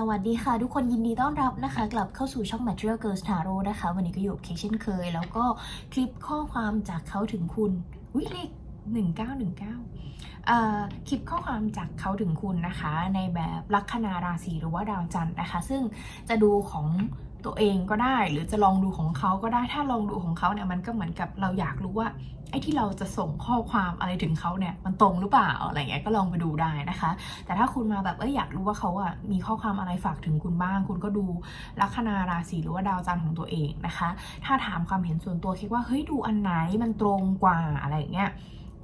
สวัสดีค่ะ ทุกคนยินดีต้อนรับนะคะ กลับเข้าสู่ช่อง Material Girls Tarot นะคะ วันนี้ก็อยู่กับเคเช่นเคย แล้วก็คลิปข้อความจากเขาถึงคุณวิเลข1919เอ่อคลิปข้อความจากเขาถึงคุณนะคะ ในแบบลัคนาราศีหรือว่าดาวจันทร์นะคะ ซึ่งจะดูของ ตัวเองก็ได้ หรือจะลองดูของเขาก็ได้ถ้าลองดูของเขาเนี่ยมันก็เหมือนกับเราอยากรู้ว่าไอ้ที่เราจะส่งข้อความอะไรถึงเขาเนี่ยมันตรงหรือเปล่าอะไรเงี้ยก็ลองไปดูได้นะคะ แต่ถ้าคุณมาแบบเอ้ยอยากรู้ว่าเขาอะมีข้อความอะไรฝากถึงคุณบ้าง คุณก็ดูลัคนาราศีหรือว่าดาวจันทร์ของตัวเองนะคะ ถ้าถามความเห็นส่วนตัวคิดว่าเฮ้ยดูอันไหนมันตรงกว่าอะไรเงี้ย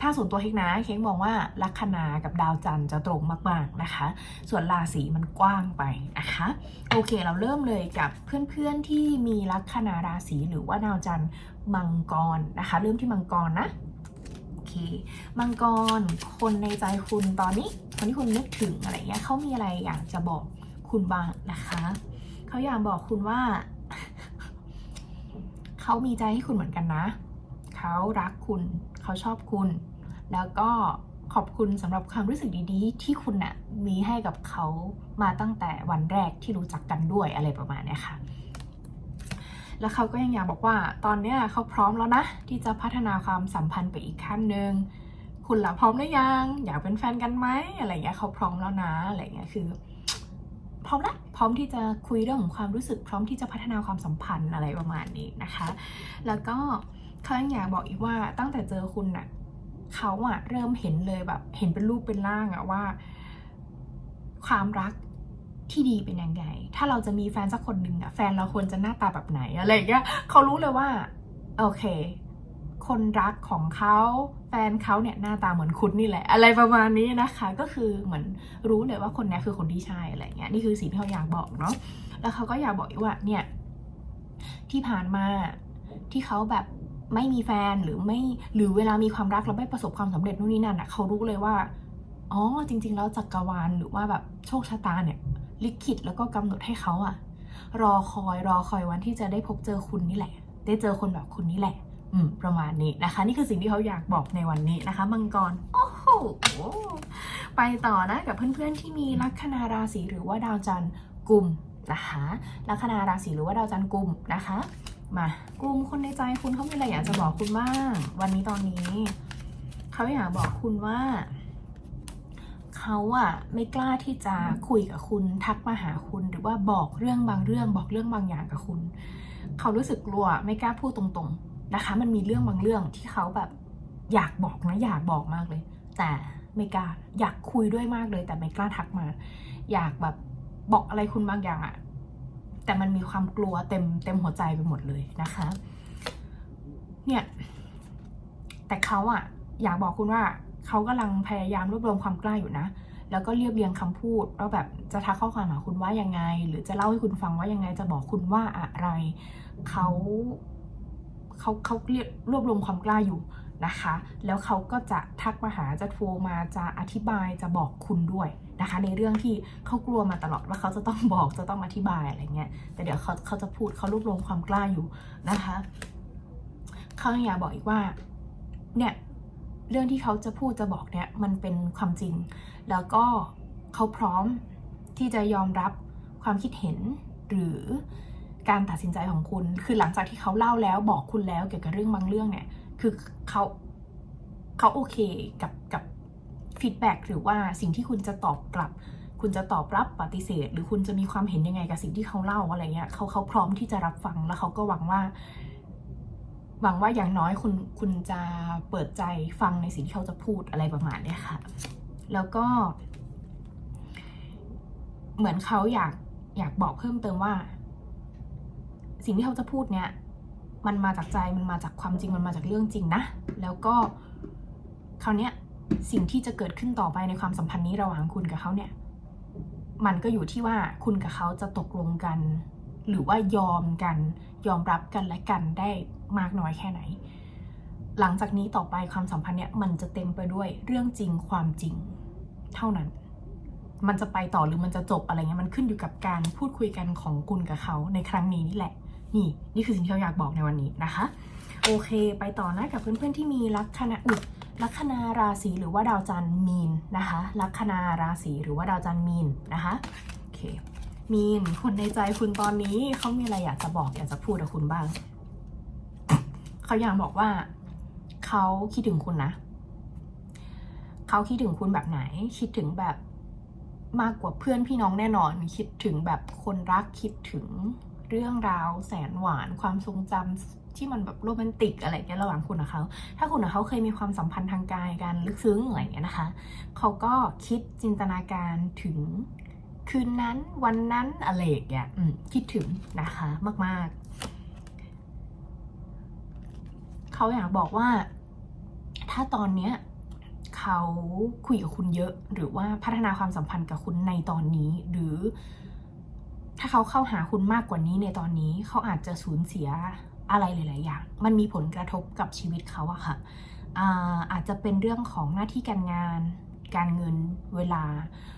ถ้าส่วนตัวเค้กนะเค้กมองว่าลัคนากับดาวจันทร์จะตรงมากๆนะคะ ส่วนราศีมันกว้างไปนะคะโอเคเราเริ่มเลยกับเพื่อนๆที่มีลัคนาราศีหรือว่าดาวจันทร์มังกรนะคะ เริ่มที่มังกรนะโอเคมังกรคนในใจคุณตอนนี้คนที่คุณนึกถึงอะไรเงี้ยเขามีอะไรอยากจะบอกคุณบ้างนะคะเขาอยากบอกคุณว่าเขามีใจให้คุณเหมือนกันนะ เขารักคุณ เขาชอบคุณ แล้วก็ขอบคุณสำหรับความรู้สึกดีๆ ที่คุณน่ะมีให้กับเขามาตั้งแต่วันแรกที่รู้จักกันด้วยอะไรประมาณนี้ค่ะ แล้วเขาก็ยังอยากบอกว่า ตอนเนี้ยเขาพร้อมแล้วนะ ที่จะพัฒนาความสัมพันธ์ไปอีกขั้นหนึ่งคุณล่ะพร้อมหรือยัง อยากเป็นแฟนกันไหมอะไรเงี้ยเขาพร้อมแล้วนะอะไรเงี้ยคือ พร้อมละพร้อมที่จะคุยเรื่องของความรู้สึก พร้อมที่จะพัฒนาความสัมพันธ์อะไรประมาณนี้นะคะ แล้วก็เขายังอยากบอกอีกว่าตั้งแต่เจอคุณน่ะ เขาอะเริ่มเห็นเลยแบบ เห็นเป็นรูปเป็นร่างอะว่า ความรักที่ดีเป็นยังไง ถ้าเราจะมีแฟนสักคนหนึ่งอะแฟนเราควรจะหน้าตาแบบไหนอะไรอย่างเงี้ยเขารู้เลยว่า โอเค คนรักของเขาแฟนเขาเนี่ยหน้าตาเหมือนคุณนี่แหละ อะไรประมาณนี้นะคะ ก็คือเหมือนรู้เลยว่าคนนี้คือคนที่ใช่อะไรเงี้ยนี่คือสิ่งที่เขาอยากบอกเนาะแล้วเขาก็อยากบอกว่าเนี่ยที่ผ่านมาที่เขาแบบ ไม่มีแฟนหรือไม่หรือเวลามีความรักแล้วไม่ประสบความสำเร็จนู่นนี่นั่นอะเขารู้เลยว่าอ๋อจริง ๆ แล้วจักรวาลหรือว่าแบบโชคชะตาเนี่ย ลิขิตแล้วก็กำหนดให้เขาอะ รอคอยรอคอยวันที่จะได้พบเจอคุณนี่แหละ ได้เจอคนแบบคุณนี่แหละ อืม ประมาณนี้นะคะ นี่คือสิ่งที่เขาอยากบอกในวันนี้นะคะมังกรโอ้โหไปต่อนะกับเพื่อนๆที่มีลัคนาราศีหรือว่าดาวจันทร์กลุ่มนะคะลัคนาราศีหรือว่าดาวจันทร์กลุ่มนะคะ มากลุ่มคนในใจคุณเขามีอะไรอยากจะบอกคุณบ้าง วันนี้ตอนนี้ เขาอยากบอกคุณว่า เขาอะไม่กล้าที่จะคุยกับคุณทักมาหาคุณหรือว่าบอกเรื่องบางเรื่อง บอกเรื่องบางอย่างกับคุณ เขารู้สึกกลัวไม่กล้าพูดตรงๆนะคะ มันมีเรื่องบางเรื่องที่เขาแบบอยากบอกนะอยากบอกมากเลย แต่ไม่กล้าอยากคุยด้วยมากเลย แต่ไม่กล้าทักมา อยากแบบบอกอะไรคุณบางอย่างอะ แต่มันมีความกลัวเต็มเต็มหัวใจไปหมดเลยนะคะ เนี่ย แต่เขาอะอยากบอกคุณว่าเขากำลังพยายามรวบรวมความกล้าอยู่นะ แล้วก็เรียบเรียงคำพูดว่าแบบจะทักข้อความหาคุณว่ายังไง หรือจะเล่าให้คุณฟังว่ายังไง จะบอกคุณว่าอะไร เขาเขาเขาเรียบรวบรวมความกล้าอยู่ นะคะ แล้วเขาก็จะทักมาหาจะโทรมาจะอธิบายจะบอกคุณด้วยนะคะ ในเรื่องที่เขากลัวมาตลอดว่าเขาจะต้องบอกจะต้องอธิบายอะไรเงี้ยแต่เดี๋ยวเขาเขาจะพูดเขารวบรวมความกล้าอยู่นะคะเขาอยากบอกอีกว่าเนี่ยเรื่องที่เขาจะพูดจะบอกเนี่ยมันเป็นความจริง แล้วก็เขาพร้อมที่จะยอมรับความคิดเห็นหรือการตัดสินใจของคุณ คือหลังจากที่เขาเล่าแล้วบอกคุณแล้วเกี่ยวกับเรื่องบางเรื่องเนี่ย คือเขาเขาโอเคกับกับฟีดแบ็หรือว่าสิ่งที่คุณจะตอบกลับ คุณจะตอบรับปฏิเสธ หรือคุณจะมีความเห็นยังไงกับสิ่งที่เขาเล่าอะไรเงี้ยเขาเขาพร้อมที่จะรับฟังแล้วเขาก็หวังว่า หวังว่าอย่างน้อยคุณคุณจะเปิดใจฟังในสิ่งที่เขาจะพูดอะไรประมาณนี้ค่ะ แล้วก็ เหมือนเขาอยากอยากบอกเพิ่มเติมว่า สิ่งที่เขาจะพูดเนี่ย มันมาจากใจมันมาจากความจริงมันมาจากเรื่องจริงนะ แล้วก็คราวเนี้ยสิ่งที่จะเกิดขึ้นต่อไปในความสัมพันธ์นี้ระหว่างคุณกับเขาเนี่ย มันก็อยู่ที่ว่าคุณกับเขาจะตกลงกัน หรือว่ายอมกัน ยอมรับกันและกันได้มากน้อยแค่ไหน หลังจากนี้ต่อไปความสัมพันธ์เนี่ยมันจะเต็มไปด้วยเรื่องจริงความจริง เท่านั้น มันจะไปต่อหรือมันจะจบอะไรเงี้ยมันขึ้นอยู่กับการพูดคุยกันของคุณกับเขาในครั้งนี้นี่แหละ นี่นี่คือสิ่งที่เราอยากบอกในวันนี้นะคะ โอเค ไปต่อนะกับเพื่อนๆที่มีลัคนาอุดลัคนาราศีหรือว่าดาวจันทร์มีนนะคะลัคนาราศีหรือว่าดาวจันทร์มีนนะคะโอเคมีนคนในใจคุณตอนนี้เขามีอะไรอยากจะบอกอยากจะพูดกับคุณบ้างเขาอยากบอกว่าเขาคิดถึงคุณนะเขาคิดถึงคุณแบบไหน คิดถึงแบบมากกว่าเพื่อนพี่น้องแน่นอน คิดถึงแบบคนรักคิดถึง เรื่องราวแสนหวานความทรงจำที่มันแบบโรแมนติกอะไรอย่างเงี้ยระหว่างคุณกับเขา ถ้าคุณกับเขาเคยมีความสัมพันธ์ทางกายกันลึกซึ้งอะไรเงี้ยนะคะ เขาก็คิดจินตนาการถึงคืนนั้นวันนั้นอะไรอย่างเงี้ยคิดถึงนะคะมาก ๆ เขาอยากบอกว่า ถ้าตอนเนี้ยเขาคุยกับคุณเยอะ หรือว่าพัฒนาความสัมพันธ์กับคุณในตอนนี้หรือ ถ้าเขาเข้าหาคุณมากกว่านี้ในตอนนี้เขาอาจจะสูญเสียอะไรหลาย ๆ อย่าง มันมีผลกระทบกับชีวิตเขาอะค่ะอาอาจจะเป็นเรื่องของหน้าที่การงาน การเงินเวลา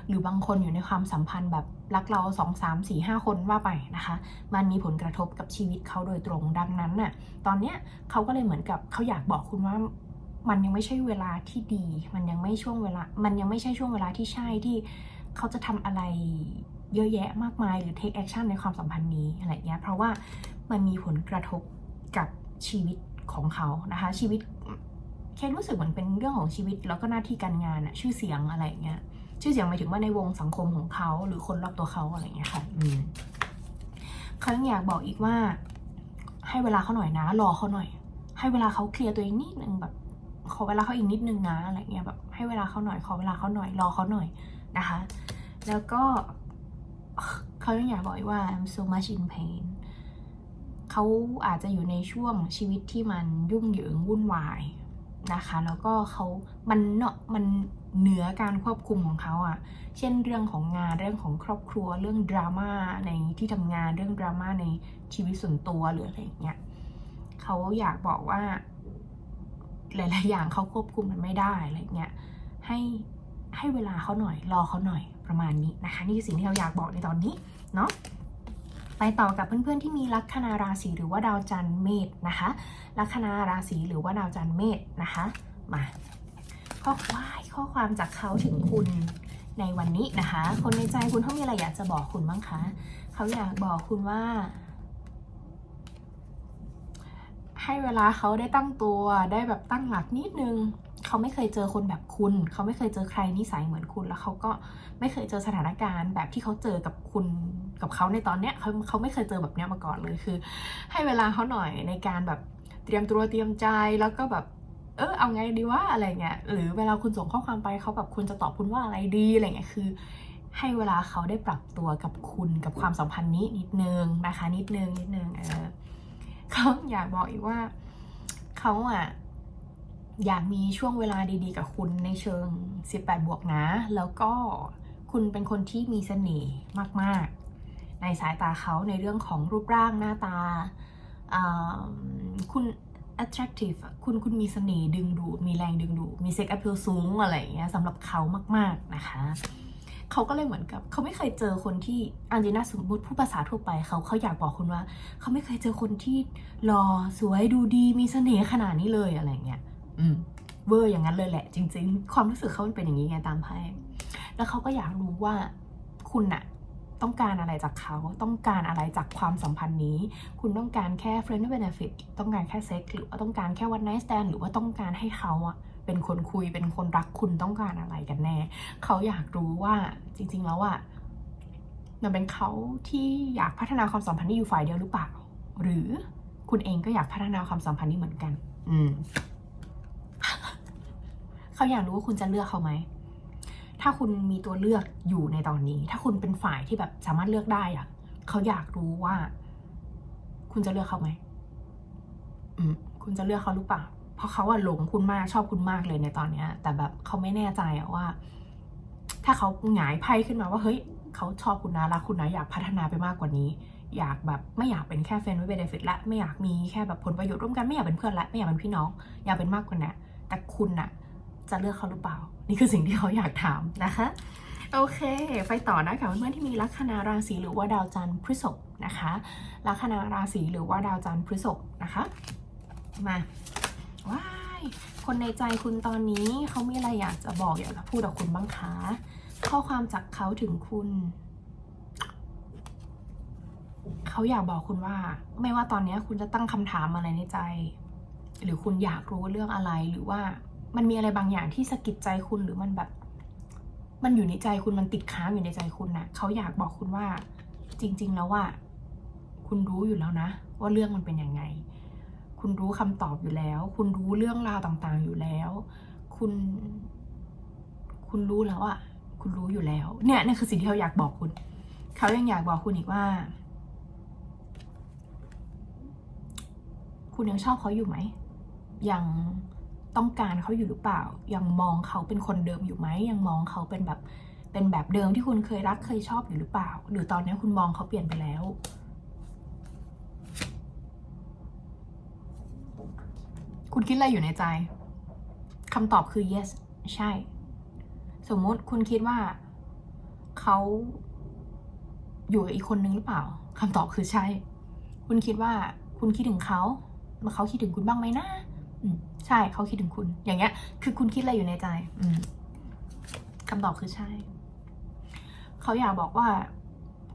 หรือบางคนอยู่ในความสัมพันธ์แบบรักเราสองสามสี่ห้าคนว่าไปนะคะ มันมีผลกระทบกับชีวิตเขาโดยตรงดังนั้นน่ะตอนเนี้ยเขาก็เลยเหมือนกับเขาอยากบอกคุณว่ามันยังไม่ใช่เวลาที่ดี มันยังไม่ช่วงเวลา มันยังไม่ใช่ช่วงเวลาที่ใช่ที่เขาจะทำอะไร เยอะแยะมากมายหรือ take action ในความสัมพันธ์นี้อะไรเงี้ยเพราะว่ามันมีผลกระทบกับชีวิตของเขานะคะชีวิตแค่รู้สึกเหมือนเป็นเรื่องของชีวิตแล้วก็หน้าที่การงานอะชื่อเสียงอะไรเงี้ยชื่อเสียงหมายถึงว่าในวงสังคมของเขา หรือคนรอบตัวเขาอะไรเงี้ยค่ะอืมเขายังอยากบอกอีกว่า ให้เวลาเขาหน่อยนะ รอเขาหน่อย ให้เวลาเขาเคลียร์ตัวเองนิดนึงแบบขอเวลาเขาอีกนิดนึงนะอะไรเงี้ยแบบให้เวลาเขาหน่อยขอเวลาเขาหน่อยรอเขาหน่อยนะคะ แล้วก็ เขายังอยากบอกว่า I'm so much in pain เขาอาจจะอยู่ในช่วงชีวิตที่มันยุ่งเหยิงวุ่นวายนะคะ แล้วก็เขามันเนาะมันเหนือการควบคุมของเขาอะเช่นเรื่องของงานเรื่องของครอบครัวเรื่องดราม่าในที่ทำงานเรื่องดราม่าในชีวิตส่วนตัวหรืออะไรอย่างเงี้ยเขาอยากบอกว่า หลาย ๆ อย่างเขาควบคุมมันไม่ได้อะไรเงี้ยให้ให้เวลาเขาหน่อย รอเขาหน่อย ประมาณนี้นะคะ นี่คือสิ่งที่เราอยากบอกในตอนนี้เนาะไปต่อกับเพื่อนๆที่มีลัคนาราศีหรือว่าดาวจันทร์เมษนะคะ ลัคนาราศีหรือว่าดาวจันทร์เมษนะคะมาข้อควายข้อความจากเขาถึงคุณในวันนี้นะคะ คนในใจคุณเขามีอะไรอยากจะบอกคุณบ้างคะเขาอยากบอกคุณว่า ให้เวลาเขาได้ตั้งตัวได้แบบตั้งหลักนิดนึง เขาไม่เคยเจอคนแบบคุณ เขาไม่เคยเจอใครนิสัยเหมือนคุณ แล้วเขาก็ไม่เคยเจอสถานการณ์ แบบที่เขาเจอกับคุณกับเขาในตอนเนี้ยเขาเขาไม่เคยเจอแบบเนี้ยมาก่อนเลยคือ ให้เวลาเขาหน่อยในการแบบเตรียมตัวเตรียมใจแล้วก็แบบเออเอาไงดีว่าอะไรเงี้ยหรือเวลาคุณส่งข้อความไปเขาแบบคุณจะตอบคุณว่าอะไรดีอะไรเงี้ยคือ ให้เวลาเขาได้ปรับตัวกับคุณกับความสัมพันธ์นี้นิดนึงนะคะนิดนึงนิดนึงเออเขาอยากบอกอีกว่าเขาอะ อยากมีช่วงเวลาดีๆ กับคุณในเชิง 18 บวกนะ แล้วก็คุณเป็นคนที่มีเสน่ห์มาก ๆ ในสายตาเขาในเรื่องของรูปร่างหน้าตา คุณ attractive คุณคุณมีเสน่ห์ดึงดูดมีแรงดึงดูดมี sex appeal สูงอะไรอย่างเงี้ยสำหรับเขามาก ๆ นะคะเขาก็เลยเหมือนกับ เขาไม่เคยเจอคนที่อันจีน่าสมมติผู้ภาษาทั่วไปเขาเขาอยากบอกคุณว่า เขาไม่เคยเจอคนที่หล่อสวยดูดีมีเสน่ห์ขนาดนี้เลยอะไรเงี้ย อืมเวอร์อย่างนั้นเลยแหละ จริง ๆ ความรู้สึกเขาเป็นอย่างนี้ไงตามไพ่แล้วเขาก็อยากรู้ว่าคุณน่ะต้องการอะไรจากเขาต้องการอะไรจากความสัมพันธ์นี้ คุณต้องการแค่ friend benefit ต้องการแค่เซ็กหรือว่าต้องการแค่ one night stand หรือว่าต้องการให้เขาอะเป็นคนคุยเป็นคนรักคุณต้องการอะไรกันแน่ เขาอยากรู้ว่าจริง ๆ แล้วอะมันเป็นเขาที่อยากพัฒนาความสัมพันธ์นี้อยู่ฝ่ายเดียวหรือเปล่า หรือคุณเองก็อยากพัฒนาความสัมพันธ์นี้เหมือนกัน อืม เขาอยากรู้ว่าคุณจะเลือกเขาไหม ถ้าคุณมีตัวเลือกอยู่ในตอนนี้ ถ้าคุณเป็นฝ่ายที่แบบสามารถเลือกได้อะเขาอยากรู้ว่า คุณจะเลือกเขาไหมอืมคุณจะเลือกเขาหรือเปล่า เพราะเขาอะหลงคุณมากชอบคุณมากเลยในตอนเนี้ย แต่แบบเขาไม่แน่ใจอะว่า ถ้าเขาหงายไพ่ขึ้นมาว่าเฮ้ยเขาชอบคุณนะรักคุณนะอยากพัฒนาไปมากกว่านี้ อยากแบบไม่อยากเป็นแค่เฟนไม่เป็นเดฟิตละไม่อยากมีแค่แบบผลประโยชน์ร่วมกันไม่อยากเป็นเพื่อนละไม่อยากเป็นพี่น้อง อยากเป็นมากกว่านั้นแต่คุณน่ะ จะเลือกเขาหรือเปล่า นี่คือสิ่งที่เขาอยากถามนะคะ โอเค ไปต่อนะคะเพื่อนๆที่มีลัคนาราศีหรือว่าดาวจันทร์พฤษภนะคะ ลัคนาราศีหรือว่าดาวจันทร์พฤษภนะคะ มาว้ายคนในใจคุณตอนนี้เขามีอะไรอยากจะบอกอยากจะพูดกับคุณบ้างคะข้อความจากเขาถึงคุณเขาอยากบอกคุณว่า ไม่ว่าตอนนี้คุณจะตั้งคำถามอะไรในใจ หรือคุณอยากรู้เรื่องอะไรหรือว่า มันมีอะไรบางอย่างที่สะกิดใจคุณหรือมันแบบ มันอยู่ในใจคุณมันติดค้างอยู่ในใจคุณนะ่ะเขาอยากบอกคุณว่า จริง ๆ แล้วว่า คุณรู้อยู่แล้วนะ ว่าเรื่องมันเป็นยังไง คุณรู้คำตอบอยู่แล้ว คุณรู้เรื่องราวต่างๆอยู่แล้ว คุณ คุณรู้แล้วอะคุณรู้อยู่แล้ว เนี่ยนี่คือสิ่งที่เขาอยากบอกคุณ เขายังอยากบอกคุณอีกว่า คุณยังชอบเขาอยู่ไหมยัง ต้องการเขาอยู่หรือเปล่า ยังมองเขาเป็นคนเดิมอยู่ไหม ยังมองเขาเป็นแบบ เป็นแบบเดิมที่คุณเคยรักเคยชอบอยู่หรือเปล่า หรือตอนนี้คุณมองเขาเปลี่ยนไปแล้วคุณคิดอะไรอยู่ในใจคำตอบคือ yes ใช่ สมมุติคุณคิดว่า เขาอยู่กับอีกคนนึงหรือเปล่าคำตอบคือใช่ คุณคิดว่า คุณคิดถึงเขา มาเขาคิดถึงคุณบ้างไหมนะ ใช่เขาคิดถึงคุณ อย่างเงี้ย คือคุณคิดอะไรอยู่ในใจ อืมคำตอบคือใช่ เขาอยากบอกว่า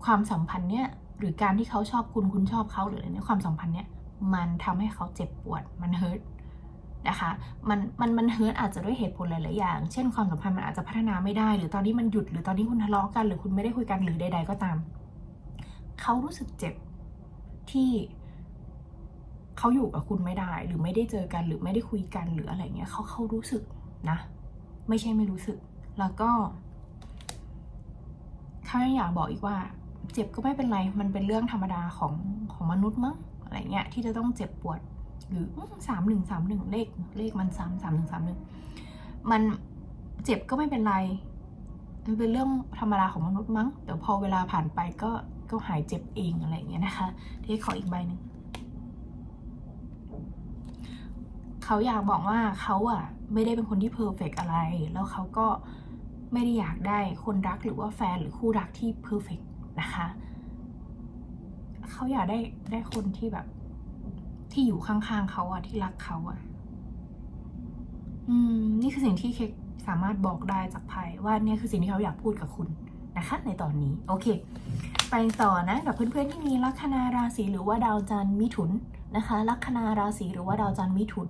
ความสัมพันธ์เนี้ยหรือการที่เขาชอบคุณคุณชอบเขาหรืออะไรเนี่ยความสัมพันธ์เนี้ยมันทำให้เขาเจ็บปวดมันเฮิร์ตนะคะมันมันมันเฮิร์ตอาจจะด้วยเหตุผลหลาย ๆ อย่าง เช่นความสัมพันธ์มันอาจจะพัฒนาไม่ได้ หรือตอนนี้มันหยุดหรือตอนนี้คุณทะเลาะกัน หรือคุณไม่ได้คุยกันหรือใด ๆ ก็ตาม เขารู้สึกเจ็บที่ เขาอยู่กับคุณไม่ได้ หรือไม่ได้เจอกันหรือไม่ได้คุยกันหรืออะไรเงี้ยเขาเขารู้สึกนะ ไม่ใช่ไม่รู้สึก แล้วก็เขายังอยากบอกอีกว่า เจ็บก็ไม่เป็นไร มันเป็นเรื่องธรรมดาของของมนุษย์มั้งอะไรเงี้ยที่จะต้องเจ็บปวดหรือสามหนึ่งสามหนึ่งเลขเลขมันซ้ำสามหนึ่งสามหนึ่งมันเจ็บก็ไม่เป็นไรมันเป็นเรื่องธรรมดาของมนุษย์มั้งเดี๋ยวพอเวลาผ่านไปก็ก็หายเจ็บเองอะไรอย่างเงี้ยนะคะ ที่ขออีกใบหนึ่ง เขาอยากบอกว่าเขาอะไม่ได้เป็นคนที่เพอร์เฟกอะไร แล้วเขาก็ไม่ได้อยากได้คนรักหรือว่าแฟนหรือคู่รักที่เพอร์เฟกนะคะเขาอยากได้ได้คนที่แบบ ที่อยู่ข้างๆเขาอะที่รักเขาอะอืม นี่คือสิ่งที่เค้กสามารถบอกได้จากไพ่ว่าเนี่ยคือสิ่งที่เขาอยากพูดกับคุณนะคะ ในตอนนี้ โอเค ไปต่อนะ กับเพื่อนๆที่มีลัคนาราศีหรือว่าดาวจันทร์มิถุน นะคะ ลัคนาราศีหรือว่าดาวจันทร์มิถุน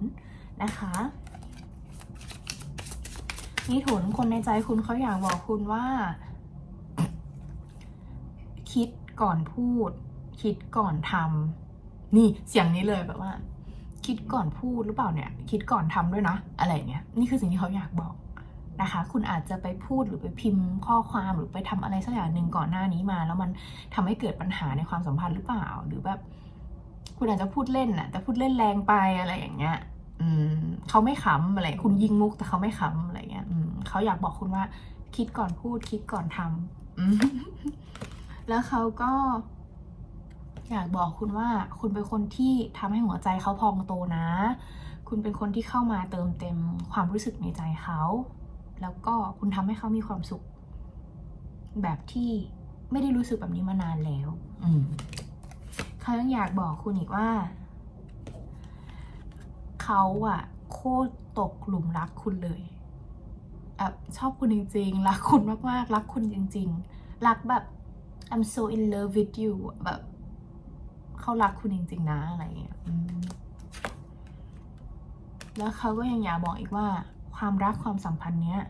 นะคะมิถุนคนในใจคุณเขาอยากบอกคุณว่า คิดก่อนพูด คิดก่อนทำนี่เสียงนี้เลยแบบว่า คิดก่อนพูดหรือเปล่าเนี่ย คิดก่อนทำด้วยนะ อะไรเงี้ยนี่คือสิ่งที่เขาอยากบอกนะคะ คุณอาจจะไปพูดหรือไปพิมพ์ข้อความหรือไปทำอะไรสักอย่างหนึ่งก่อนหน้านี้มา แล้วมันทำให้เกิดปัญหาในความสัมพันธ์หรือเปล่า หรือแบบ คุณอาจจะพูดเล่นน่ะแต่พูดเล่นแรงไปอะไรอย่างเงี้ยอืมเขาไม่ขำอะไรคุณยิงมุกแต่เขาไม่ขำอะไรเงี้ยอืมเขาอยากบอกคุณว่า คิดก่อนพูดคิดก่อนทำอืมแล้วเขาก็ อยากบอกคุณว่า คุณเป็นคนที่ทำให้หัวใจเขาพองโตนะ คุณเป็นคนที่เข้ามาเติมเต็มความรู้สึกในใจเขาแล้วก็คุณทำให้เขามีความสุข แบบที่ไม่ได้รู้สึกแบบนี้มานานแล้ว อืม เขายังอยากบอกคุณอีกว่า เขาอะโคตรตกหลุมรักคุณเลยแอบชอบคุณจริงๆ รักคุณมากๆ รักคุณจริง ๆ รักแบบ I'm so in love with you แบบเขารักคุณจริง ๆ นะอะไรเงี้ยแล้วเขาก็ยังอยากบอกอีกว่า ความรักความสัมพันธ์เนี้ย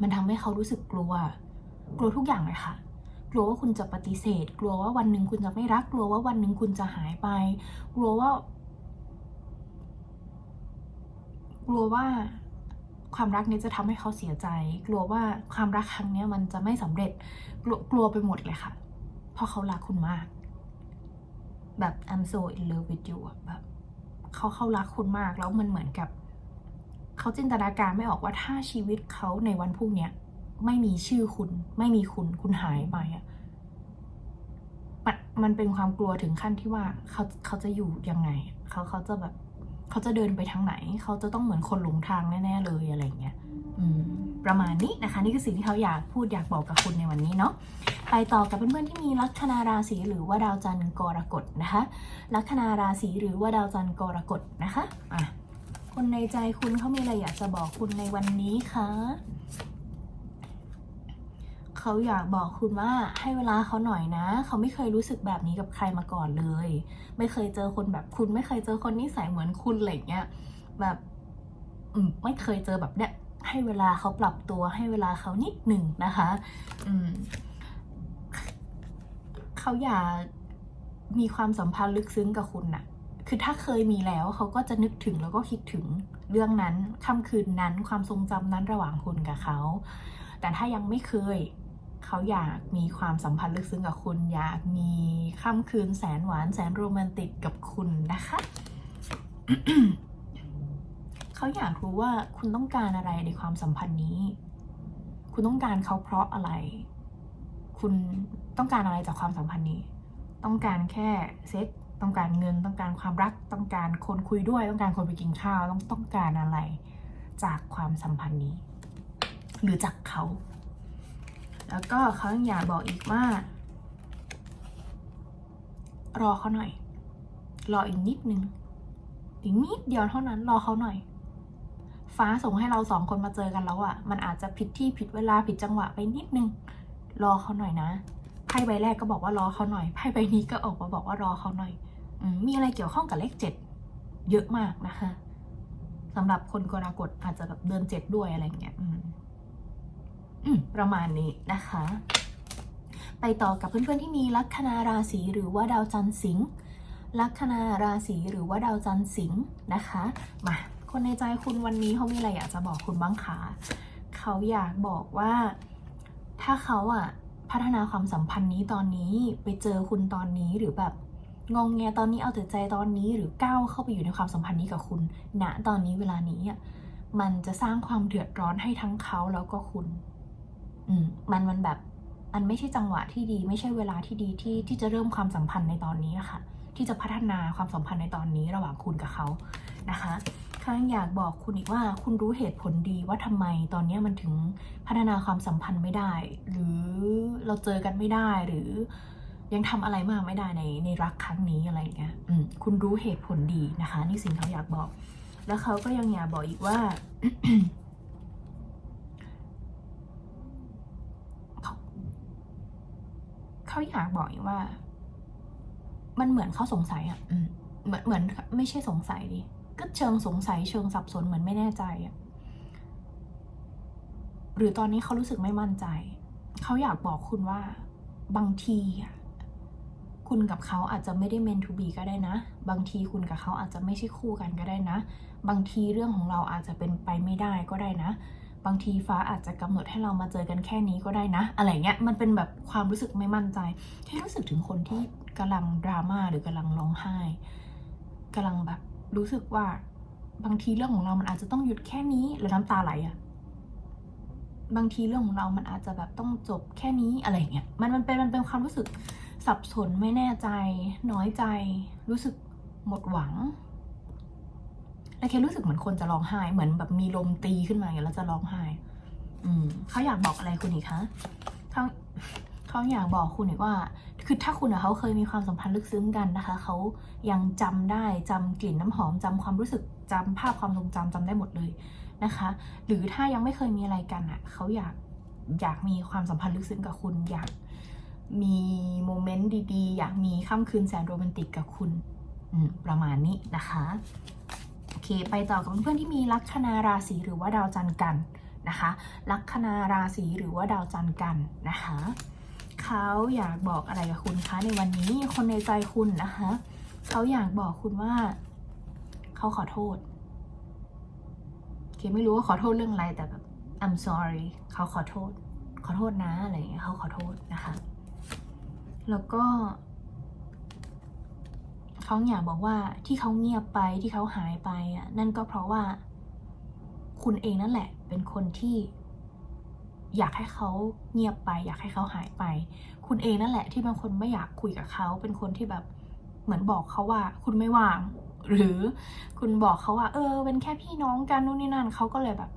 มันทำให้เขารู้สึกกลัว กลัวทุกอย่างเลยค่ะ ลัวว่าคุณจะปฏิเสธ กลัวว่าวันหนึ่งคุณจะไม่รัก กลัวว่าวันหนึ่งคุณจะหายไป กลัวว่า กลัวว่าความรักนี้จะทำให้เขาเสียใจ กลัวว่าความรักครั้งนี้มันจะไม่สำเร็จกลัวกลัวไปหมดเลยค่ะ เพราะเขารักคุณมาก แบบ I'm so in love with you แบบเขาเขารักคุณมากแล้วมันเหมือนกับ เขาจินตนาการไม่ออกว่าถ้าชีวิตเขาในวันพรุ่งนี้ ไม่มีชื่อคุณ ไม่มีคุณ คุณหายไปอะมันมันเป็นความกลัวถึงขั้นที่ว่าเขาเขาจะอยู่ยังไง เขาเขาจะแบบ เขาจะเดินไปทางไหน เขาจะต้องเหมือนคนหลงทางแน่ๆเลยอะไรเงี้ยอืมประมาณนี้นะคะ นี่คือสิ่งที่เขาอยากพูดอยากบอกกับคุณในวันนี้เนาะไปต่อกับเพื่อนๆที่มีลัคนาราศีหรือว่าดาวจันทร์กรกฎนะคะ ลัคนาราศีหรือว่าดาวจันทร์กรกฎนะคะอะคนในใจคุณเขามีอะไรอยากจะบอกคุณในวันนี้คะ เขาอยากบอกคุณว่าให้เวลาเขาหน่อยนะ เขาไม่เคยรู้สึกแบบนี้กับใครมาก่อนเลย ไม่เคยเจอคนแบบคุณ ไม่เคยเจอคนนิสัยเหมือนคุณอะไรเงี้ยแบบไม่เคยเจอแบบเนี้ยให้เวลาเขาปรับตัวให้เวลาเขานิดหนึ่งนะคะ อืมเขาอยากมีความสัมพันธ์ลึกซึ้งกับคุณน่ะ คือถ้าเคยมีแล้วเขาก็จะนึกถึงแล้วก็คิดถึงเรื่องนั้นค่ำคืนนั้นความทรงจำนั้นระหว่างคุณกับเขา แต่ถ้ายังไม่เคย เขาอยากมีความสัมพันธ์ลึกซึ้งกับคุณ อยากมีค่ำคืนแสนหวานแสนโรแมนติกกับคุณนะคะ เขาอยากรู้ว่าคุณต้องการอะไรในความสัมพันธ์นี้ คุณต้องการเขาเพราะอะไร คุณต้องการอะไรจากความสัมพันธ์นี้ ต้องการแค่เซ็กซ์ต้องการเงินต้องการความรักต้องการคนคุยด้วย ต้องการคนไปกินข้าวต้องต้องการอะไรจากความสัมพันธ์นี้ หรือจากเขา แล้วก็เขายังอยากบอกอีกว่า รอเขาหน่อย รออีกนิดนึงอีกนิดเดียวเท่านั้น รอเขาหน่อย ฟ้าส่งให้เราสองคนมาเจอกันแล้วอะ่ะ มันอาจจะผิดที่ผิดเวลาผิดจังหวะไปนิดนึง รอเขาหน่อยนะไพ่ใบแรกก็บอกว่ารอเขาหน่อยไพ่ใบนี้ก็ออกมาบอกว่ารอเขาหน่อยอมมีอะไรเกี่ยวข้องกับเลขเจ็ดเยอะมากนะคะสำหรับคนกรกฎอาจจะแบบเดินเจ็ดด้วยอะไรเงี้ยอืม ประมาณนี้นะคะ ไปต่อกับเพื่อนๆที่มีลัคนาราศีหรือว่าดาวจันทร์สิงห์ลัคนาราศีหรือว่าดาวจันทร์สิงห์นะคะมาคนในใจคุณวันนี้เขามีอะไรอยากจะบอกคุณบ้างคะเขาอยากบอกว่าถ้าเขาอะพัฒนาความสัมพันธ์นี้ตอนนี้ไปเจอคุณตอนนี้หรือแบบงองแงตอนนี้เอาแต่ใจตอนนี้หรือก้าวเข้าไปอยู่ในความสัมพันธ์นี้กับคุณณตอนนี้เวลานี้อะมันจะสร้างความเดือดร้อนให้ทั้งเขาแล้วก็คุณ มันมันแบบมันไม่ใช่จังหวะที่ดี ไม่ใช่เวลาที่ดีที่ที่จะเริ่มความสัมพันธ์ในตอนนี้ค่ะ ที่จะพัฒนาความสัมพันธ์ในตอนนี้ระหว่างคุณกับเขานะคะเขายังอยากบอกคุณอีกว่าคุณรู้เหตุผลดีว่าทำไมตอนนี้มันถึงพัฒนาความสัมพันธ์ไม่ได้ หรือเราเจอกันไม่ได้หรือยังทำอะไรมากไม่ได้ในในรักครั้งนี้อะไรอย่างเงี้ยคุณรู้เหตุผลดีนะคะ นี่สิ่งเขาอยากบอก แล้วเขาก็ยังอยากบอกอีกว่า เขาอยากบอกอีกว่า มันเหมือนเขาสงสัยอะอืมเหมือนเหมือนไม่ใช่สงสัยดิก็เชิงสงสัยเชิงสับสนเหมือนไม่แน่ใจอะหรือตอนนี้เขารู้สึกไม่มั่นใจ เขาอยากบอกคุณว่า บางทีอะคุณกับเขาอาจจะไม่ได้เมนทูบีก็ได้นะ บางทีคุณกับเขาอาจจะไม่ใช่คู่กันก็ได้นะ บางทีเรื่องของเราอาจจะเป็นไปไม่ได้ก็ได้นะ บางทีฟ้าอาจจะกำหนดให้เรามาเจอกันแค่นี้ก็ได้นะ อะไรเงี้ยมันเป็นแบบความรู้สึกไม่มั่นใจที่รู้สึกถึงคนที่กำลังดราม่าหรือกำลังร้องไห้กำลังแบบรู้สึกว่าบางทีเรื่องของเรามันอาจจะต้องหยุดแค่นี้แล้วน้ำตาไหลอะบางทีเรื่องของเรามันอาจจะแบบต้องจบแค่นี้อะไรเงี้ยมันมันเป็นมันเป็นความรู้สึกสับสนไม่แน่ใจ น้อยใจ รู้สึกหมดหวัง แค่รู้สึกเหมือนคนจะร้องไห้เหมือนแบบมีลมตีขึ้นมาอย่างแล้วจะร้องไห้ อืมเขาอยากบอกอะไรคุณอีกคะเขาเขาอยากบอกคุณอีกว่า คือถ้าคุณกับเขาเคยมีความสัมพันธ์ลึกซึ้งกันนะคะเขายังจำได้จำกลิ่นน้ำหอมจำความรู้สึกจำภาพความทรงจำจำได้หมดเลยนะคะ หรือถ้ายังไม่เคยมีอะไรกันอะเขาอยากอยากมีความสัมพันธ์ลึกซึ้งกับคุณอยากมีโมเมนต์ดีๆ อยากมีค่ำคืนแสนโรแมนติกกับคุณประมาณนี้นะคะ เค ไปต่อกับเพื่อนที่มีลัคนาราศีหรือว่าดาวจันทร์กันนะคะลัคนาราศีหรือว่าดาวจันทร์กันนะคะเขาอยากบอกอะไรกับคุณคะในวันนี้คนในใจคุณนะคะเขาอยากบอกคุณว่าเขาขอโทษเคไม่รู้ว่าขอโทษเรื่องอะไรแต่แบบ I'm sorry เขาขอโทษ ขอโทษนะอะไรอย่างเงี้ยเขาขอโทษนะคะ แล้วก็ เขาอยากบอกว่าที่เขาเงียบไปที่เขาหายไปอะนั่นก็เพราะว่า คุณเองนั่นแหละ เป็นคนที่ อยากให้เขาเงียบไป อยากให้เขาหายไป คุณเองนั่นแหละ ที่เป็นคนไม่อยากคุยกับเขาเป็นคนที่แบบเหมือนบอกเขาว่า คุณไม่ว่าง หรือคุณบอกเขาว่า เออ เป็นแค่พี่น้องกันนู่นนี่นั่นเขาก็เลยแบบ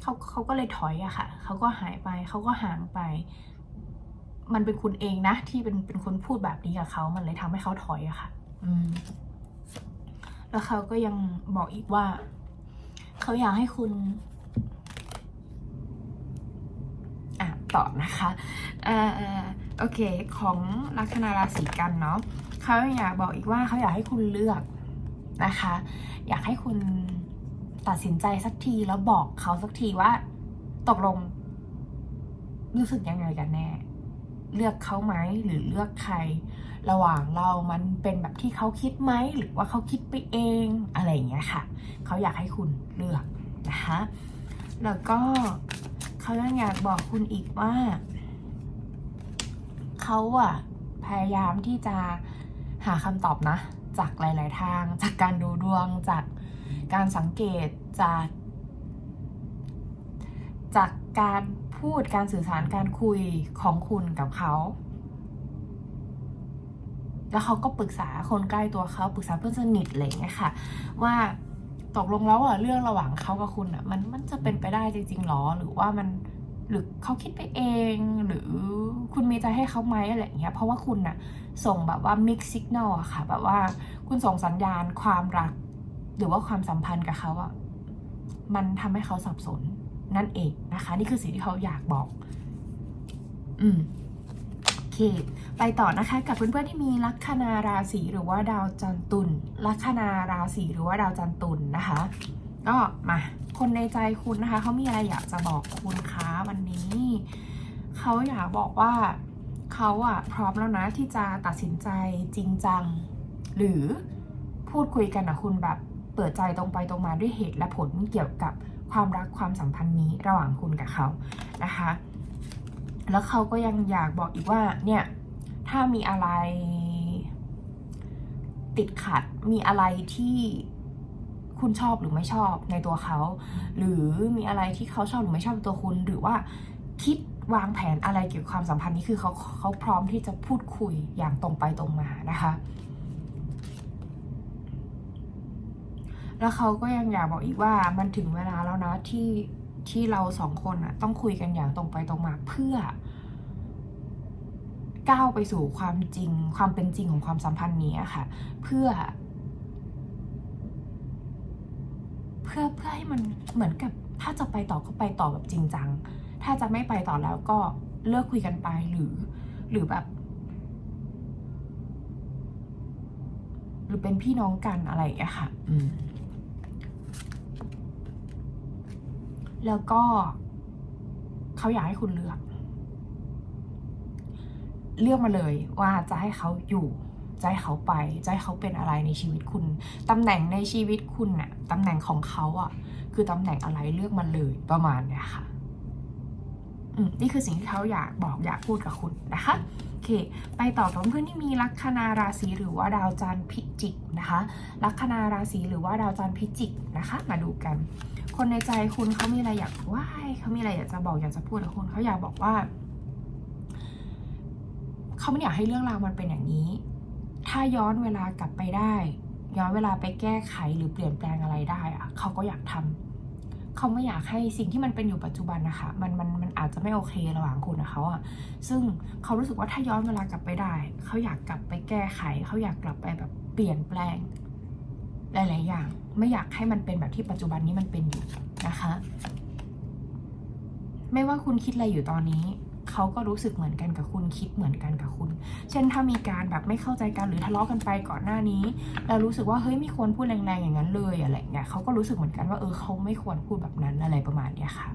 เขาเขาก็เลยถอยอะค่ะเขาก็หายไปเขาก็ห่างไป มันเป็นคุณเองนะ ที่เป็นเป็นคนพูดแบบนี้กับเขา มันเลยทำให้เขาถอยอะค่ะ อืม แล้วเขาก็ยังบอกอีกว่า เขาอยากให้คุณอะต่อนะคะอ่าโอเค ของลัคนาราศีกันเนาะเขาอยากบอกอีกว่าเขาอยากให้คุณเลือกนะคะ อยากให้คุณตัดสินใจสักทีแล้วบอกเขาสักทีว่า ตกลงรู้สึกยังไงกันแน่ เลือกเขาไหมหรือเลือกใคร ระหว่างเรามันเป็นแบบที่เขาคิดไหมหรือว่าเขาคิดไปเองอะไรอย่างเงี้ยค่ะเขาอยากให้คุณเลือกนะคะแล้วก็เขายังอยากบอกคุณอีกว่าเขาอะพยายามที่จะหาคำตอบนะ จากหลาย ๆ ทาง จากการดูดวงจากการสังเกตจากจาก การพูดการสื่อสารการคุยของคุณกับเขา แล้วเขาก็ปรึกษาคนใกล้ตัวเขาปรึกษาเพื่อนสนิทอะไรอย่างเงี้ยค่ะ ว่าตกลงแล้วอะเรื่องระหว่างเขากับคุณอะมันมันจะเป็นไปได้จริงๆหรอหรือว่ามันหรือเขาคิดไปเอง หรือคุณมีใจให้เขาไหมอะไรอย่างเงี้ยเพราะว่าคุณอะส่งแบบว่า mix signal อะค่ะ แบบว่าคุณส่งสัญญาณความรัก หรือว่าความสัมพันธ์กับเขาอะมันทำให้เขาสับสน นั่นเองนะคะ นี่คือสิ่งที่เขาอยากบอก อืมโอเค ไปต่อนะคะ กับเพื่อนๆที่มีลัคนาราศีหรือว่าดาวจันทร์ตุลลัคนาราศีหรือว่าดาวจันทร์ตุลนะคะ ก็มาคนในใจคุณนะคะเขามีอะไรอยากจะบอกคุณคะวันนี้เขาอยากบอกว่าเขาอะพร้อมแล้วนะที่จะตัดสินใจจริงจัง หรือพูดคุยกันนะคุณแบบเปิดใจตรงไปตรงมาด้วยเหตุและผลเกี่ยวกับ ความรักความสัมพันธ์นี้ระหว่างคุณกับเขานะคะ แล้วเขาก็ยังอยากบอกอีกว่าเนี่ยถ้ามีอะไรติดขัดมีอะไรที่คุณชอบหรือไม่ชอบในตัวเขา หรือมีอะไรที่เขาชอบหรือไม่ชอบตัวคุณ หรือว่าคิดวางแผนอะไรเกี่ยวกับความสัมพันธ์นี้คือเขาเขาพร้อมที่จะพูดคุยอย่างตรงไปตรงมานะคะ แล้วเขาก็ยังอยากบอกอีกว่ามันถึงเวลาแล้วนะที่ที่เราสองคนอะต้องคุยกันอย่างตรงไปตรงมาเพื่อ ก้าวไปสู่ความจริง ความเป็นจริงของความสัมพันธ์นี้ค่ะ เพื่อ เพื่อเพื่อให้มันเหมือนกับถ้าจะไปต่อก็ไปต่อแบบจริงจัง ถ้าจะไม่ไปต่อแล้วก็เลิกคุยกันไปหรือ หรือแบบ หรือเป็นพี่น้องกันอะไรอย่างเงี้ยค่ะ อืม แล้วก็เขาอยากให้คุณเลือก เลือกมาเลยว่าจะให้เขาอยู่จะให้เขาไปจะให้เขาเป็นอะไรในชีวิตคุณตำแหน่งในชีวิตคุณน่ะตำแหน่งของเขาอะ คือตำแหน่งอะไรเลือกมาเลยประมาณเนี้ยค่ะนี่คือสิ่งที่เขาอยากบอกอยากพูดกับคุณนะคะ เค ไปต่อกับเพื่อนที่มีลัคนาราศีหรือว่าดาวจันทร์พิจิกนะคะ ลัคนาราศีหรือว่าดาวจันทร์พิจิกนะคะ มาดูกัน คนในใจคุณเขามีอะไรอยากว่าเขามีอะไรอยากจะบอกอยากจะพูดกับคุณเขาอยากบอกว่าเขาไม่อยากให้เรื่องราวมันเป็นอย่างนี้ ถ้าย้อนเวลากลับไปได้ ย้อนเวลาไปแก้ไขหรือเปลี่ยนแปลงอะไรได้อะเขาก็อยากทำ เขาไม่อยากให้สิ่งที่มันเป็นอยู่ปัจจุบันนะคะมันมันมันอาจจะไม่โอเคระหว่างคุณกับเขาอะซึ่งเขารู้สึกว่าถ้าย้อนเวลากลับไปได้ เขาอยากกลับไปแก้ไข เขาอยากกลับไปแบบเปลี่ยนแปลง หลาย ๆ อย่าง ไม่อยากให้มันเป็นแบบที่ปัจจุบันนี้มันเป็นอยู่นะคะ ไม่ว่าคุณคิดอะไรอยู่ตอนนี้ เขาก็รู้สึกเหมือนกันกับคุณคิดเหมือนกันกับคุณ เช่นถ้ามีการแบบไม่เข้าใจกันหรือทะเลาะกันไปก่อนหน้านี้ แล้วรู้สึกว่าเฮ้ยไม่ควรพูดแรงๆอย่างนั้นเลยอะไรเงี้ยเขาก็รู้สึกเหมือนกันว่าเออเขาไม่ควรพูดแบบนั้นอะไรประมาณเนี้ยค่ะ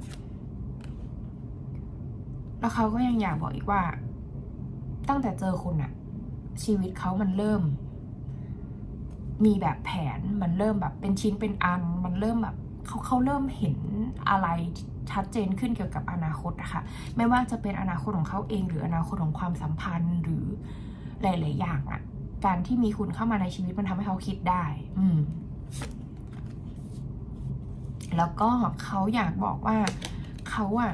แล้วเขาก็ยังอยากบอกอีกว่า ตั้งแต่เจอคุณอะชีวิตเขามันเริ่ม มีแบบแผนมันเริ่มแบบเป็นชิ้นเป็นอัน มันเริ่มแบบเขาเขาเริ่มเห็นอะไร ชัดเจนขึ้นเกี่ยวกับอนาคตนะคะไม่ว่าจะเป็นอนาคตของเขาเองหรืออนาคตของความสัมพันธ์หรือหลาย ๆ อย่างอะการที่มีคุณเข้ามาในชีวิตมันทำให้เขาคิดได้ อืม แล้วก็เขาอยากบอกว่าเขาอะ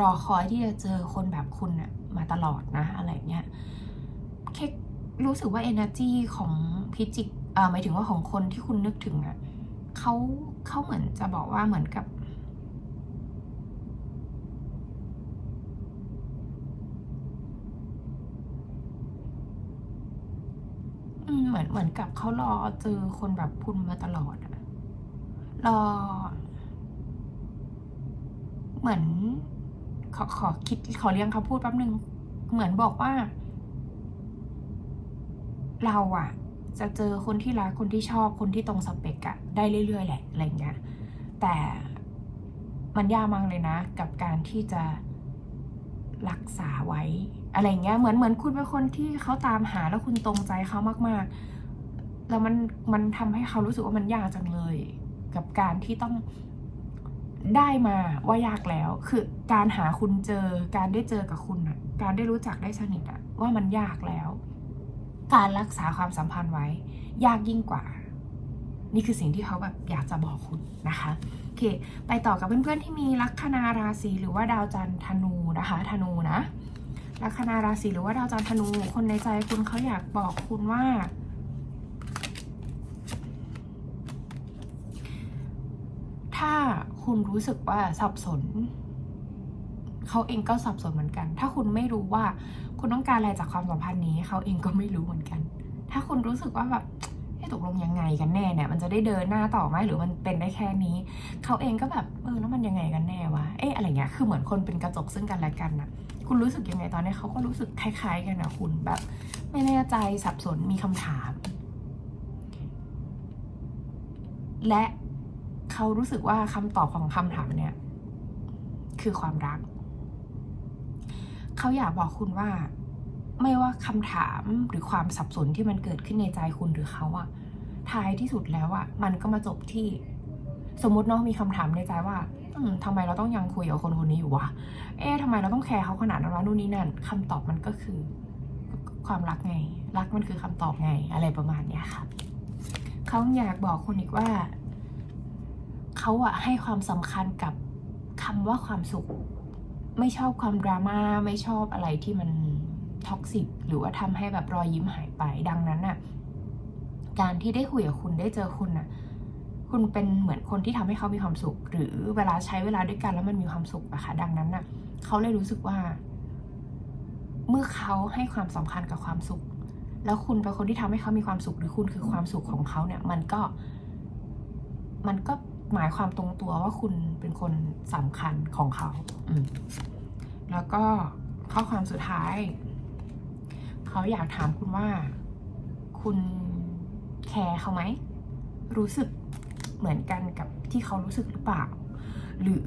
รอคอยที่จะเจอคนแบบคุณอะมาตลอดนะ อะไรเงี้ยแค่รู้สึกว่า energy ของพิจิกอ่าหมายถึงว่าของคนที่คุณนึกถึงอะเขาเขาเหมือนจะบอกว่าเหมือนกับ อืม เหมือนเหมือนกับเขารอเจอคนแบบคุณมาตลอดอะรอ เหมือน ขอขอคิดขอเรียงคำพูดแป๊บนึง เหมือนบอกว่า เราอะจะเจอคนที่รักคนที่ชอบคนที่ตรงสเปกอะได้เรื่อยๆแหละอะไรเงี้ย แต่มันยากมากเลยนะ กับการที่จะรักษาไว้ อะไรเงี้ยเหมือนเหมือนคุณเป็นคนที่เขาตามหาแล้วคุณตรงใจเขามากๆ แล้วมันมันทำให้เขารู้สึกว่ามันยากจังเลย กับการที่ต้องได้มาว่ายากแล้ว คือการหาคุณเจอ การได้เจอกับคุณอะการได้รู้จักได้สนิทอะว่ามันยากแล้ว การรักษาความสัมพันธ์ไว้ ยากยิ่งกว่า นี่คือสิ่งที่เขาแบบอยากจะบอกคุณนะคะโอเค ไปต่อกับเพื่อนๆที่มีลัคนาราศีหรือว่าดาวจันทร์ธนูนะคะ ธนูนะ ลัคนาราศีหรือว่าดาวจันทร์ธนู คนในใจคุณเขาอยากบอกคุณว่า ถ้าคุณรู้สึกว่าสับสน เขาเองก็สับสนเหมือนกัน ถ้าคุณไม่รู้ว่าคุณต้องการอะไรจากความสัมพันธ์นี้ เขาเองก็ไม่รู้เหมือนกัน ถ้าคุณรู้สึกว่าแบบเอ๊ะตกลงยังไงกันแน่เนี่ย มันจะได้เดินหน้าต่อไหมหรือมันเป็นได้แค่นี้ เขาเองก็แบบเออแล้วมันยังไงกันแน่วะเอ๊ะอะไรเงี้ยคือเหมือนคนเป็นกระจกซึ่งกันและกันนะ คุณรู้สึกยังไงตอนนี้เขาก็รู้สึกคล้าย ๆ กันนะคุณแบบไม่แน่ใจสับสนมีคำถาม และเขารู้สึกว่าคำตอบของคำถามเนี่ยคือความรัก เขาอยากบอกคุณว่า ไม่ว่าคำถามหรือความสับสนที่มันเกิดขึ้นในใจคุณหรือเขาอะท้ายที่สุดแล้วอะมันก็มาจบที่ สมมติเนาะมีคำถามในใจว่า ทำไมเราต้องยังคุยกับคนคนนี้อยู่วะ เอ๊ะทำไมเราต้องแคร์เขาขนาดนั้นวะนู่นนี่นั่นคำตอบมันก็คือ ความรักไง รักมันคือคำตอบไง อะไรประมาณเนี้ยค่ะเขาอยากบอกคุณอีกว่าเขาอะให้ความสำคัญกับคำว่าความสุข ไม่ชอบความดราม่าไม่ชอบอะไรที่มันท็อกซิกหรือว่าทำให้แบบรอยยิ้มหายไปดังนั้นน่ะการที่ได้คุยกับคุณได้เจอคุณน่ะ คุณเป็นเหมือนคนที่ทำให้เขามีความสุข หรือเวลาใช้เวลาด้วยกันแล้วมันมีความสุขอะค่ะดังนั้นน่ะเขาเลยรู้สึกว่า เมื่อเขาให้ความสำคัญกับความสุข แล้วคุณเป็นคนที่ทำให้เขามีความสุข หรือคุณคือความสุขของเขาเนี่ยมันก็มันก็หมายความตรงตัวว่าคุณเป็นคนสำคัญของเขาอืแล้วก็ข้อความสุดท้าย เขาอยากถามคุณว่า คุณแคร์เขาไหม รู้สึก เหมือนกันกับที่เขารู้สึกหรือเปล่า หรือ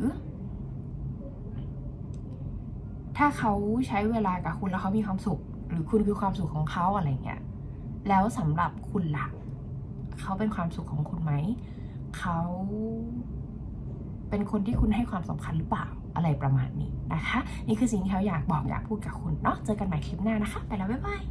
ถ้าเขาใช้เวลากับคุณแล้วเขามีความสุข หรือคุณคือความสุขของเขาอะไรเงี้ยแล้วสำหรับคุณล่ะ เขาเป็นความสุขของคุณไหม เขาเป็นคนที่คุณให้ความสำคัญหรือเปล่าอะไรประมาณนี้นะคะ นี่คือสิ่งที่เขาอยากบอกอยากพูดกับคุณเนาะเจอกันใหม่คลิปหน้านะคะ ไปแล้ว บ๊ายบาย